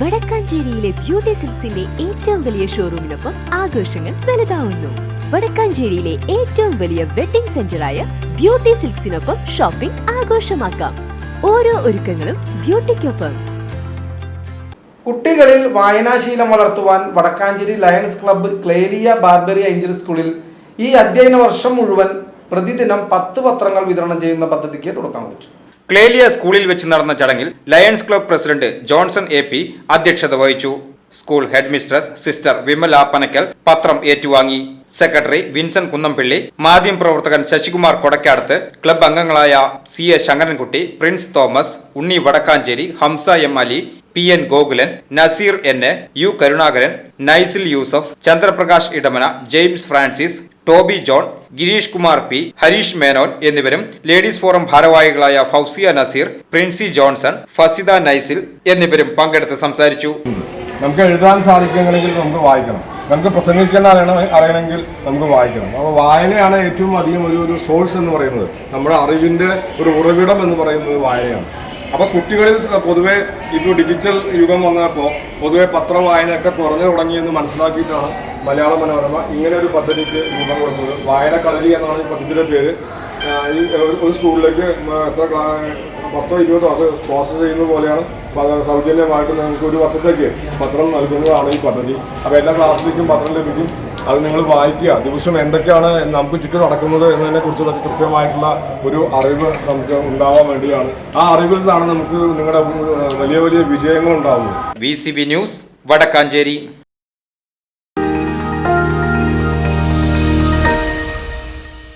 വടക്കാഞ്ചേരിയിലെ beauty സിൽസിന്റെ ഏറ്റവും വലിയ ഷോറൂമിനൊപ്പം ആഘോഷങ്ങൾ വലുതാവുന്നു. വടക്കാഞ്ചേരിയിലെ ഏറ്റവും വലിയ വെഡിംഗ് സെന്ററായ ബ്യൂട്ടി സിൽക്സിനൊപ്പം ഷോപ്പിംഗ് ആഘോഷമാക്കാം. ഓരോ ഒരുക്കങ്ങളും ബ്യൂട്ടിക്കൊപ്പം. കുട്ടികളിൽ വായനാശീലം വളർത്തുവാൻ Vadakkanchery lions club Clelia Barbaria Angel സ്കൂളിൽ ഈ അധ്യയന വർഷം മുഴുവൻ പ്രതിദിനം പത്ത് പത്രങ്ങൾ വിതരണം ചെയ്യുന്ന പദ്ധതിക്ക് തുടക്കം കുറിച്ചു. ക്ലേലിയ സ്കൂളിൽ വെച്ച് നടന്ന ചടങ്ങിൽ lions club president Johnson A P അധ്യക്ഷത വഹിച്ചു. School headmistress sister Vimala Panakkal പത്രം ഏറ്റുവാങ്ങി. സെക്രട്ടറി വിൻസെന്റ് കുന്നംപിള്ളി മാധ്യമപ്രവർത്തകൻ ശശികുമാർ കൊടക്കാടത്ത് ക്ലബ് അംഗങ്ങളായ C A Sankarankutty Prince Thomas Unni Vadakkanchery Hamsa M Ali P N Gokulan Naseer N A U Karunakaran Naisil Yusuf Chandraprakash Edamana James Francis Toby John Girish Kumar P Harish Menon എന്നിവരും ladies forum ഭാരവാഹികളായ Fousiya Naseer Princy Johnson Fasida Naisil എന്നിവരും പങ്കെടുത്ത് സംസാരിച്ചു. നമുക്ക് എഴുതാൻ സാധിക്കുമെങ്കിൽ നമുക്ക് വായിക്കണം. നമുക്ക് പ്രസംഗിക്കാൻ അറിയണം അറിയണമെങ്കിൽ നമുക്ക് വായിക്കണം. അപ്പോൾ വായനയാണ് ഏറ്റവും അധികം ഒരു ഒരു സോഴ്സ് എന്ന് പറയുന്നത്. നമ്മുടെ അറിവിന്റെ ഒരു ഉറവിടം എന്ന് പറയുന്നത് വായനയാണ്. അപ്പോൾ കുട്ടികളിൽ പൊതുവെ ഇപ്പോൾ ഡിജിറ്റൽ യുഗം വന്നപ്പോൾ പൊതുവെ പത്ര വായനയൊക്കെ കുറഞ്ഞു തുടങ്ങിയെന്ന് മനസ്സിലാക്കിയിട്ടാണ് മലയാള മനോരമ ഇങ്ങനെ ഒരു പദ്ധതിക്ക് രൂപം കൊടുത്തത്. വായന കളരി എന്നാണ് ഈ പദ്ധതിയുടെ പേര്. ഈ ഒരു- സ്കൂളിലേക്ക് എത്ര പത്തോ ഇരുപതോ അത് സ്പോൺസർ ചെയ്യുന്ന പോലെയാണ്. സൗജന്യമായിട്ട് നമുക്ക് ഒരു വർഷത്തേക്ക് പത്രം നൽകുന്നതാണ് ഈ പദ്ധതി. അപ്പോൾ എല്ലാ ക്ലാസ്സിലേക്കും പത്രം ലഭിക്കും. അത് നിങ്ങൾ വായിക്കുക. ദിവസം എന്തൊക്കെയാണ് നമുക്ക് ചുറ്റും നടക്കുന്നത് എന്നതിനെ കുറിച്ചുള്ള കൃത്യമായിട്ടുള്ള ഒരു അറിവ് നമുക്ക് ഉണ്ടാവാൻ വേണ്ടിയാണ്. ആ അറിവിൽ നിന്നാണ് നമുക്ക് നിങ്ങളുടെ വലിയ വലിയ വിജയങ്ങൾ ഉണ്ടാവുന്നത്. V news Vadakkanchery.